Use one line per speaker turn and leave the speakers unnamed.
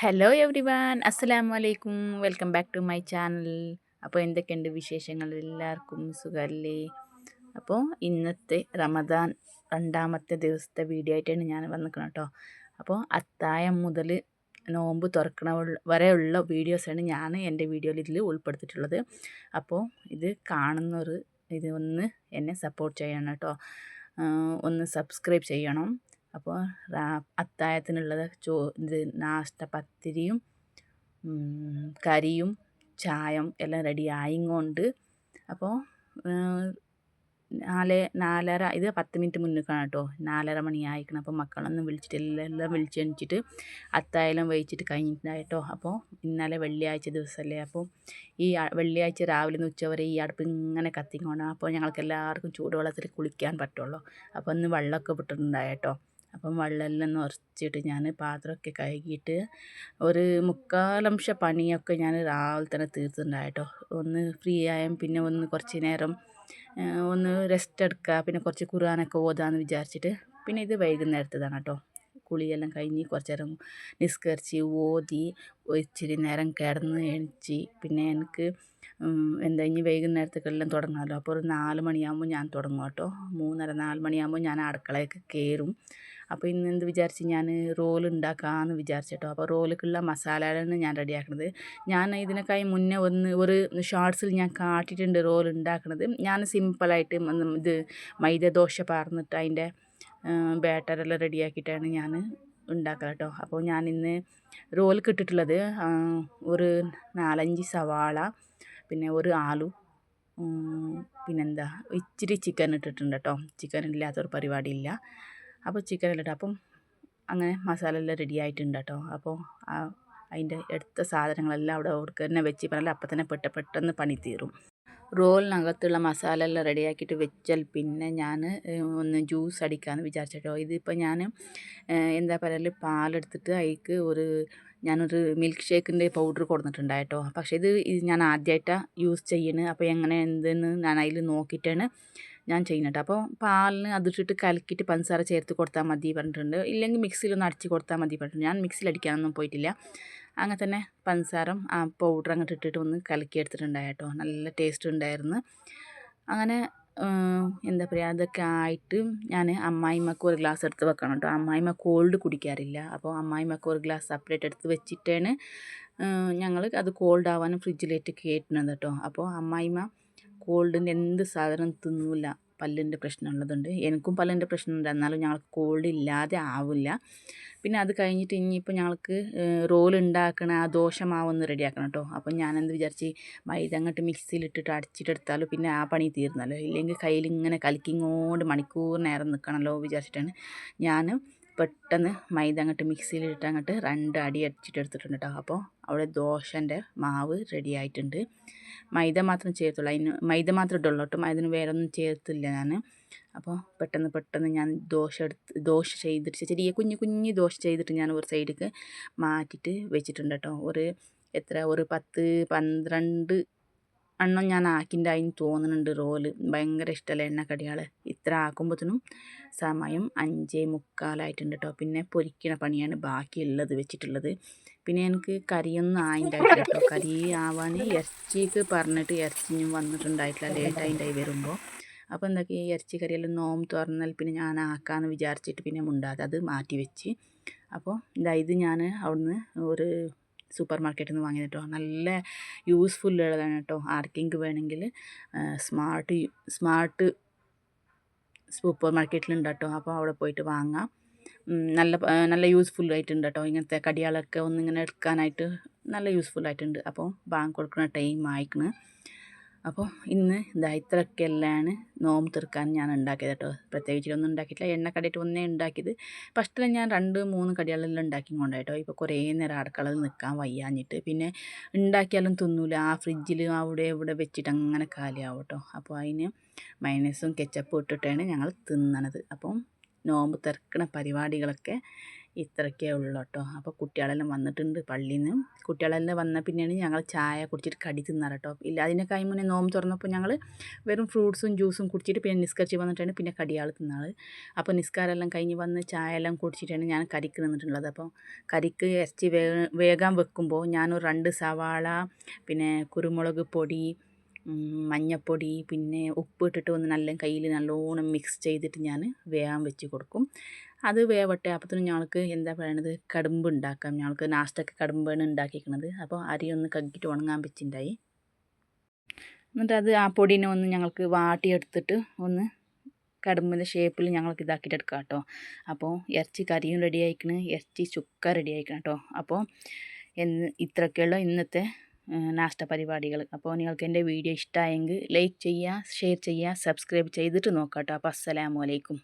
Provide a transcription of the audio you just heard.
Hello every one അസ്സലാമു അലൈക്കും welcome back to my channel അപ്പോൾ എന്തൊക്കെയുണ്ട് വിശേഷങ്ങൾ? എല്ലാവർക്കും സുഖമല്ലേ അപ്പോൾ ഇന്നത്തെ റമദാൻ രണ്ടാമത്തെ ദിവസത്തെ വീഡിയോ ആയിട്ടാണ് ഞാൻ വന്നിരിക്കുന്നത് കേട്ടോ. അപ്പോൾ അത്തായം മുതൽ നോമ്പ് തുറക്കണ വരെയുള്ള വീഡിയോസാണ് ഞാൻ എന്റെ വീഡിയോയിൽ ഇതിൽ ഉൾപ്പെടുത്തിയിട്ടുള്ളത്. അപ്പോൾ ഇത് കാണുന്നൊരു ഇത് ഒന്ന് എന്നെ സപ്പോർട്ട് ചെയ്യണം കേട്ടോ. ഒന്ന് സബ്സ്ക്രൈബ് ചെയ്യണം. അപ്പോൾ അത്താഴത്തിനുള്ളത് ചോ ഇത് നാഷ്ട പത്തിരിയും കറിയും ചായം എല്ലാം റെഡി ആയിങ്ങോണ്ട് അപ്പോൾ നാല് നാലര ഇത് പത്ത് മിനിറ്റ് മുന്നിക്കാണ് കേട്ടോ നാലര മണി ആയിക്കണം. അപ്പോൾ മക്കളൊന്നും വിളിച്ചിട്ട് എല്ലാം വിളിച്ചെണിച്ചിട്ട് അത്തായാലും വഹിച്ചിട്ട് കഴിഞ്ഞിട്ടുണ്ടായിട്ടോ. അപ്പോൾ ഇന്നലെ വെള്ളിയാഴ്ച ദിവസമല്ലേ അപ്പോൾ ഈ വെള്ളിയാഴ്ച രാവിലെ നിന്ന് ഉച്ചവരെ ഈ അടുപ്പ് ഇങ്ങനെ കത്തിക്കൊണ്ടാണ് അപ്പോൾ ഞങ്ങൾക്ക് എല്ലാവർക്കും ചൂടുവെള്ളത്തിൽ കുളിക്കാൻ പറ്റുള്ളൂ. അപ്പോൾ ഒന്ന് വെള്ളമൊക്കെ വിട്ടിട്ടുണ്ടായിട്ടോ. അപ്പം വെള്ളമെല്ലാം നിറച്ചിട്ട് ഞാൻ പാത്രമൊക്കെ കഴുകിയിട്ട് ഒരു മുക്കാലംശ പണിയൊക്കെ ഞാൻ രാവിലെ തന്നെ തീർത്തിട്ടുണ്ടായിട്ടോ. ഒന്ന് ഫ്രീ ആയാൽ പിന്നെ ഒന്ന് കുറച്ച് നേരം ഒന്ന് റെസ്റ്റ് എടുക്കുക പിന്നെ കുറച്ച് ഖുർആനൊക്കെ ഓതാമെന്ന് വിചാരിച്ചിട്ട് പിന്നെ ഇത് വൈകുന്നേരത്തതാണ് കേട്ടോ. കുളിയെല്ലാം കഴിഞ്ഞ് കുറച്ച് നേരം നിസ്കരിച്ച് ഓതി ഇച്ചിരി നേരം കിടന്ന് എണിച്ച് പിന്നെ എനിക്ക് എന്താ ഇനി വൈകുന്നേരത്തേക്കെല്ലാം തുടങ്ങാമല്ലോ. അപ്പോൾ ഒരു നാല് മണിയാകുമ്പോൾ ഞാൻ തുടങ്ങും കേട്ടോ. മൂന്നര നാല് മണിയാകുമ്പോൾ ഞാൻ അടുക്കളയൊക്കെ കയറും. അപ്പോൾ ഇന്ന് എന്ത് വിചാരിച്ച് ഞാൻ റോൾ ഉണ്ടാക്കാമെന്ന് വിചാരിച്ചിട്ടോ. അപ്പോൾ റോളിലേക്കുള്ള മസാലകളാണ് ഞാൻ റെഡിയാക്കുന്നത് ഞാൻ ഇതിനൊക്കെ മുന്നേ ഒന്ന് ഒരു ഷോർട്സിൽ ഞാൻ കാട്ടിയിട്ടുണ്ട് റോൾ ഉണ്ടാക്കുന്നത് ഞാൻ സിമ്പിളായിട്ട് ഇത് മൈദ ദോശ പാർന്നിട്ട് അതിന്റെ ബാറ്ററെല്ലാം റെഡിയാക്കിയിട്ടാണ് ഞാൻ ഉണ്ടാക്കുക കേട്ടോ. അപ്പോൾ ഞാൻ ഇന്ന് റോൾ കിട്ടിയിട്ടുള്ളത് ഒരു നാലഞ്ച് സവാള പിന്നെ ഒരു ആലു പിന്നെന്താ ഇച്ചിരി ചിക്കൻ ഇട്ടിട്ടുണ്ട് കേട്ടോ. ചിക്കൻ ഇല്ലാത്തൊരു പരിപാടിയില്ല. അപ്പോൾ ചിക്കൻ ഇല്ലട്ടോ അപ്പം അങ്ങനെ മസാല എല്ലാം റെഡി ആയിട്ടുണ്ട് കേട്ടോ. അപ്പോൾ അതിന്റെ എടുത്ത സാധനങ്ങളെല്ലാം അവിടെ കൊടുക്കുക തന്നെ വെച്ച് പറഞ്ഞാൽ അപ്പം തന്നെ പെട്ട പെട്ടെന്ന് പണി തീരും. റോളിനകത്തുള്ള മസാല എല്ലാം റെഡിയാക്കിയിട്ട് വെച്ചാൽ പിന്നെ ഞാൻ ഒന്ന് ജ്യൂസ് അടിക്കാമെന്ന് വിചാരിച്ചിട്ടോ. ഇതിപ്പോൾ ഞാൻ എന്താ പറയുക പാലെടുത്തിട്ട് അതിക്ക് ഒരു ഞാനൊരു മിൽക്ക് ഷേക്കിന്റെ പൗഡർ കൊടുത്തിട്ടുണ്ടായിട്ടോ. പക്ഷേ ഇത് ഞാൻ ആദ്യമായിട്ടാണ് യൂസ് ചെയ്യുന്നത് അപ്പോൾ എങ്ങനെ എന്തെന്ന് ഞാൻ അതിൽ നോക്കിയിട്ടാണ് ഞാൻ ചെയ്യുന്നുണ്ട് അപ്പോൾ പാലിന് അതിട്ടിട്ട് കലക്കിയിട്ട് പഞ്ചസാര ചേർത്ത് കൊടുത്താൽ മതി പറഞ്ഞിട്ടുണ്ട്. ഇല്ലെങ്കിൽ മിക്സിയിലൊന്ന് അടിച്ച് കൊടുത്താൽ മതി പറഞ്ഞിട്ടുണ്ട്. ഞാൻ മിക്സിയിൽ അടിക്കാനൊന്നും പോയിട്ടില്ല. അങ്ങനെ തന്നെ പഞ്ചസാരം ആ പൗഡർ അങ്ങോട്ട് ഇട്ടിട്ട് ഒന്ന് കലക്കി എടുത്തിട്ടുണ്ടായി കേട്ടോ നല്ല ടേസ്റ്റ് ഉണ്ടായിരുന്നു. അങ്ങനെ എന്താ പറയുക അതൊക്കെ ആയിട്ട് ഞാൻ അമ്മായിമ്മക്ക് ഒരു ഗ്ലാസ് എടുത്ത് വെക്കണം കേട്ടോ അമ്മായിമ്മ കോൾഡ് കുടിക്കാറില്ല. അപ്പോൾ അമ്മായിമ്മക്ക് ഒരു ഗ്ലാസ് സെപ്പറേറ്റ് എടുത്ത് വെച്ചിട്ടാണ് ഞങ്ങൾ അത് കോൾഡ് ആവാനും ഫ്രിഡ്ജിലേറ്റ് കയറ്റുന്നത് കേട്ടോ അപ്പോൾ അമ്മായിമ്മ കോൾഡിന്റെ എന്ത് സാധനം തിന്നൂല. പല്ലിന്റെ പ്രശ്നമുള്ളതുണ്ട്. എനിക്കും പല്ലിന്റെ പ്രശ്നമുണ്ട്. എന്നാലും ഞങ്ങൾക്ക് കോൾഡ് ഇല്ലാതെ ആവില്ല. പിന്നെ അത് കഴിഞ്ഞിട്ട് ഇനിയിപ്പോൾ ഞങ്ങൾക്ക് റോൾ ഉണ്ടാക്കണ ആ ദോശമാവൊന്ന് റെഡിയാക്കണം കേട്ടോ അപ്പം ഞാനെന്ത് വിചാരിച്ച് മൈദ അങ്ങോട്ട് മിക്സിയിലിട്ടിട്ട് അടിച്ചിട്ടെടുത്താലോ പിന്നെ ആ പണി തീർന്നല്ലോ. ഇല്ലെങ്കിൽ കയ്യിൽ ഇങ്ങനെ കലക്കിങ്ങോണ്ട് മണിക്കൂർ നേരം നിൽക്കണമല്ലോ വിചാരിച്ചിട്ടാണ് ഞാൻ പെട്ടെന്ന് മൈദ അങ്ങോട്ട് മിക്സിയിലിട്ട് അങ്ങോട്ട് രണ്ട് അടി അടിച്ചിട്ട് എടുത്തിട്ടുണ്ട് കേട്ടോ അപ്പോൾ അവിടെ ദോശന്റെ മാവ് റെഡി ആയിട്ടുണ്ട്. മൈദ മാത്രം ചേർത്തുള്ളൂ. അതിന് മൈദ മാത്രം ഇട്ടുള്ളൂ കേട്ടോ അതിന് വേറെ ഒന്നും ചേർത്തില്ല ഞാൻ. അപ്പോൾ പെട്ടെന്ന് പെട്ടെന്ന് ഞാൻ ദോശ എടുത്ത് ദോശ ചെയ്തിട്ട് ചെറിയ കുഞ്ഞു കുഞ്ഞു ദോശ ചെയ്തിട്ട് ഞാൻ ഒരു സൈഡിലേക്ക് മാറ്റിയിട്ട് വെച്ചിട്ടുണ്ട് കേട്ടോ ഒരു എത്ര? ഒരു പത്ത് പന്ത്രണ്ട് എണ്ണം ഞാൻ ആക്കിന്റെ തോന്നുന്നുണ്ട് റോൽ. ഭയങ്കര ഇഷ്ടമല്ല എണ്ണക്കടികൾ ഇത്ര ആക്കുമ്പോഴത്തേനും സമയം അഞ്ചേ മുക്കാലായിട്ടുണ്ട് കേട്ടോ പിന്നെ പൊരിക്കണ പണിയാണ് ബാക്കിയുള്ളത് വെച്ചിട്ടുള്ളത്. പിന്നെ എനിക്ക് കറിയൊന്നും ആയിണ്ടായിട്ടില്ല കേട്ടോ കറി ആവാൻ ഇറച്ചിക്ക് പറഞ്ഞിട്ട് ഇറച്ചിയും വന്നിട്ടുണ്ടായിട്ടില്ല. ലേറ്റായിട്ടായി വരുമ്പോൾ അപ്പോൾ എന്തൊക്കെ ഇറച്ചി കറിയെല്ലാം നോം തുറന്നാൽ പിന്നെ ഞാൻ ആക്കാമെന്ന് വിചാരിച്ചിട്ട് പിന്നെ മുണ്ടാതെ അത് മാറ്റി വെച്ച്. അപ്പോൾ ഇതായത് ഞാൻ അവിടുന്ന് ഒരു സൂപ്പർ മാർക്കറ്റിൽ നിന്ന് വാങ്ങിയത് കേട്ടോ നല്ല യൂസ്ഫുൾ ഉള്ളതാണ് കേട്ടോ ആർക്കെങ്കിലും വേണമെങ്കിൽ സ്മാർട്ട് സ്മാർട്ട് സൂപ്പർ മാർക്കറ്റിലുണ്ട് കേട്ടോ അപ്പോൾ അവിടെ പോയിട്ട് വാങ്ങാം. നല്ല നല്ല യൂസ്ഫുൾ ആയിട്ടുണ്ട് കേട്ടോ ഇങ്ങനത്തെ കടികളൊക്കെ ഒന്നിങ്ങനെ എടുക്കാനായിട്ട് നല്ല യൂസ്ഫുൾ ആയിട്ടുണ്ട് അപ്പോൾ ബാങ്ക് കൊടുക്കുന്ന ടൈം ആയിക്കണ് അപ്പോൾ ഇന്ന് ഇതാ ഇത്രയൊക്കെയല്ലാണ് നോമ്പ് തീർക്കാൻ ഞാൻ ഉണ്ടാക്കിയത് കേട്ടോ. പ്രത്യേകിച്ചിട്ടൊന്നും ഉണ്ടാക്കിയിട്ടില്ല. എണ്ണ എണ്ണക്കടിയിട്ട് ഒന്നേ ഉണ്ടാക്കിയത്. ഫസ്റ്റിൽ ഞാൻ രണ്ട് മൂന്ന് കടികളെല്ലാം ഉണ്ടാക്കി കേട്ടോ. ഇപ്പോൾ കുറേ നേരം അടുക്കളയിൽ നിൽക്കാൻ വയ്യാഞ്ഞിട്ട്. പിന്നെ ഉണ്ടാക്കിയാലും തിന്നൂല. ആ ഫ്രിഡ്ജിൽ അവിടെ ഇവിടെ വെച്ചിട്ട് അങ്ങനെ കാലിയാവും കേട്ടോ. അപ്പോൾ അതിന് മൈനസും കെച്ചപ്പും ഇട്ടിട്ടാണ് ഞങ്ങൾ തിന്നണത്. അപ്പം നോമ്പ് തിരക്കണ പരിപാടികളൊക്കെ ഇത്രയൊക്കെ ഉള്ളൂ കേട്ടോ. അപ്പോൾ കുട്ടികളെല്ലാം വന്നിട്ടുണ്ട് പള്ളിയിൽ നിന്ന് കുട്ടികളെല്ലാം വന്ന പിന്നെയാണ് ഞങ്ങൾ ചായ കുടിച്ചിട്ട് കടി തിന്നാറ് കേട്ടോ. ഇല്ല അതിനൊക്കെ മുന്നേ നോമ്പ് തുറന്നപ്പോൾ ഞങ്ങൾ വെറും ഫ്രൂട്ട്സും ജ്യൂസും കുടിച്ചിട്ട് പിന്നെ നിസ്കരിച്ച് വന്നിട്ടാണ് പിന്നെ കടിയാൾ തിന്നാറ്. അപ്പോൾ നിസ്കാരമെല്ലാം കഴിഞ്ഞ് വന്ന് ചായ എല്ലാം കുടിച്ചിട്ടാണ് ഞാൻ കരിക്ക് നിന്നിട്ടുള്ളത്. അപ്പോൾ കരിക്ക് ഇറച്ചി വേ വേഗം വെക്കുമ്പോൾ ഞാനൊരു രണ്ട് സവാള പിന്നെ കുരുമുളക് പൊടി മഞ്ഞപ്പൊടി പിന്നെ ഉപ്പ് ഇട്ടിട്ട് ഒന്ന് നല്ല കയ്യിൽ നല്ലോണം മിക്സ് ചെയ്തിട്ട് ഞാൻ വേഗം വെച്ച് കൊടുക്കും. അത് വേവട്ടെ. അപ്പത്തിന് ഞങ്ങൾക്ക് എന്താ പറയണത്? കടുമ്പ് ഉണ്ടാക്കാം. ഞങ്ങൾക്ക് നാസ്റ്റൊക്കെ കടുമ്പാണ് ഉണ്ടാക്കിയിരിക്കുന്നത് അപ്പോൾ അരി ഒന്ന് കഗ്ഗിട്ട് ഉണങ്ങാൻ വെച്ചിട്ടുണ്ടായി. എന്നിട്ട് അത് ആ പൊടിനെ ഒന്ന് ഞങ്ങൾക്ക് വാട്ടിയെടുത്തിട്ട് ഒന്ന് കടുമ്പിന്റെ ഷേപ്പിൽ ഞങ്ങൾക്ക് ഇതാക്കിയിട്ട് എടുക്കാം കേട്ടോ. അപ്പോൾ ഇറച്ചി കറിയും റെഡി ആയിക്കണ്. ഇറച്ചി ചുക്ക റെഡി ആയിക്കണം കേട്ടോ. അപ്പോൾ എന്ന് ഇത്രയൊക്കെയുള്ള ഇന്നത്തെ നാഷ്ട പരിപാടികൾ. അപ്പോൾ നിങ്ങൾക്ക് എന്റെ വീഡിയോ ഇഷ്ടമായെങ്കിൽ ലൈക്ക് ചെയ്യുക ഷെയർ ചെയ്യുക സബ്സ്ക്രൈബ് ചെയ്തിട്ട് നോക്കാം കേട്ടോ. അപ്പോൾ അസ്സലാമു അലൈക്കും.